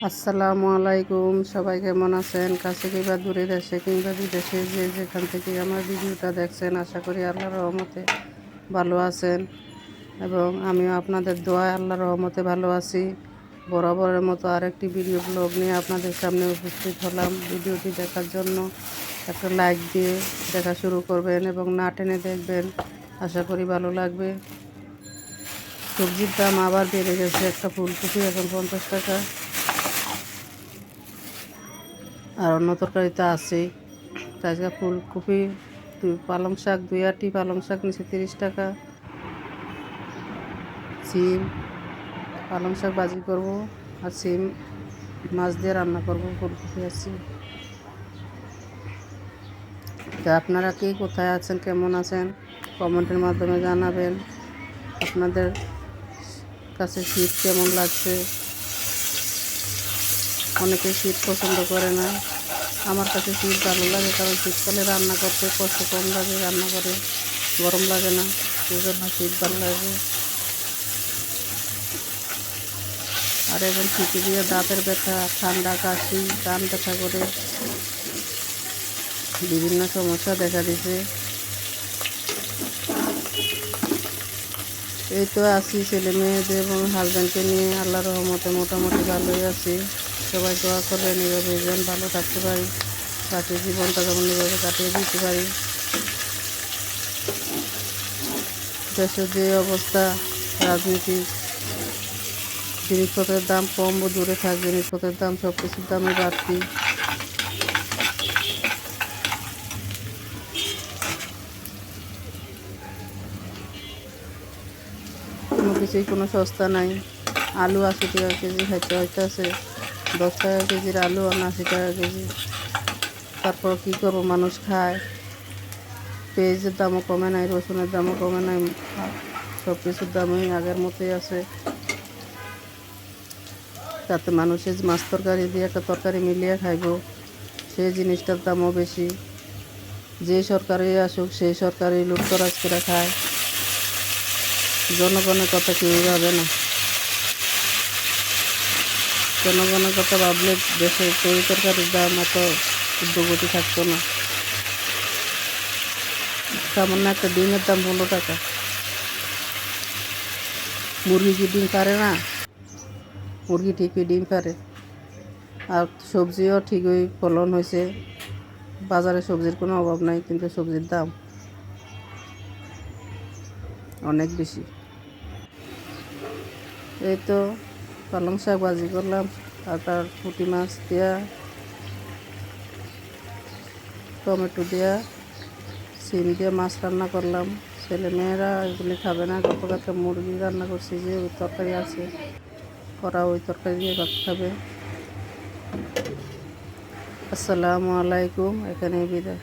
আসসালামু আলাইকুম। সবাই কেমন আছেন? কাছে কিংবা দূরে দেশে কিংবা বিদেশে যে যেখান থেকে আমার ভিডিওটা দেখছেন, আশা করি আল্লাহর রহমতে ভালো আছেন এবং আমিও আপনাদের দোয়ায় আল্লাহর রহমতে ভালো আছি। বরাবরের মতো আরেকটি ভিডিও ব্লগ নিয়ে আপনাদের সামনে উপস্থিত হলাম। ভিডিওটি দেখার জন্য একটা লাইক দিয়ে দেখা শুরু করবেন এবং না টেনে দেখবেন। আশা করি ভালো লাগবে। সবজির দাম আবার বেড়ে গেছে একটা ফুলকপি এখন পঞ্চাশ টাকা। আর অন্য তরকারি তো আছেই আজকে ফুলকপি, দুই পালং শাক, দুই আটি পালং শাক নিচে তিরিশ টাকা। সিম, পালং শাক ভাজি করব আর সিম মাছ দিয়ে রান্না করব ফুলকপি সিম। তা আপনারা কে কোথায় আছেন, কেমন আছেন? কমেন্টের মাধ্যমে জানাবেন। আপনাদের কাছে শীত কেমন লাগছে? অনেকে শীত পছন্দ করে না। আমার কাছে শীত ভালো লাগে কারণ শীতকালে রান্না করতে কষ্ট কম লাগে, রান্না করে গরম লাগে না সেই জন্য শীত ভালো লাগে। আর এখন শীতে দিয়ে দাঁতের ব্যথা, ঠান্ডা, কাশি, কান ব্যথা করে বিভিন্ন সমস্যা দেখা দিছে। এই তো আছি ছেলে মেয়েদের এবং হাজব্যান্ডকে নিয়ে। আল্লাহ রহমতে মোটামুটি ভালোই আছি। সবাই দোয়া করবেন, এইভাবে যেন ভালো থাকতে পারি, বাকি জীবনটা যেমন এইভাবে কাটিয়ে দিতে পারি। দেশের যে অবস্থা, রাজনীতি, জিনিসপত্রের দাম কম, দূরে থাক, জিনিসপত্রের দাম সব কিছুর দামই বাড়তি। কোনো কিছুই কোনো সস্তা নাই। আলু আশি টাকা কেজি খাইতে হইতেছে। দশ টাকা কেজির আলু আশি টাকা কেজি। তারপর কী করব? মানুষ খায়। পেঁয়াজের দামও কমে নাই, রসুনের দামও কমে নাই সব কিছুর দামই আগের মতোই আছে। তাতে মানুষের মাছ তরকারি দিয়ে একটা তরকারি মিলিয়ে খাইব, সেই জিনিসটার দামও বেশি। যে সরকারি আসুক, সেই সরকারি লুটতরাজ করে খায়। জনগণের কথা কেউই ভাবে না। জনগণের কথা ভাবলে দেশে তরি তরকারির দাম এত, উদ্যোগতি থাকতো না। সামান্য একটা ডিমের দাম পনেরো টাকা। মুরগি কি ডিম পারে না? মুরগি ঠিকই ডিম পারে। আর সবজিও ঠিকই ফলন হয়েছে। বাজারে সবজির কোনো অভাব নাই, কিন্তু সবজির দাম অনেক বেশি। এই তো পালং শাক ভাজি করলাম আর তার পুঁটি মাছ দিয়া, টমেটো দিয়া, সিম দিয়ে মাছ রান্না করলাম। ছেলে মেয়েরা এগুলি খাবে না গত একটা মুরগি রান্না করছি যে ওই তরকারি আছে করা ওই তরকারি দিয়ে ভাত খাবে। আসসালামু আলাইকুম, এখানেই বিদায়।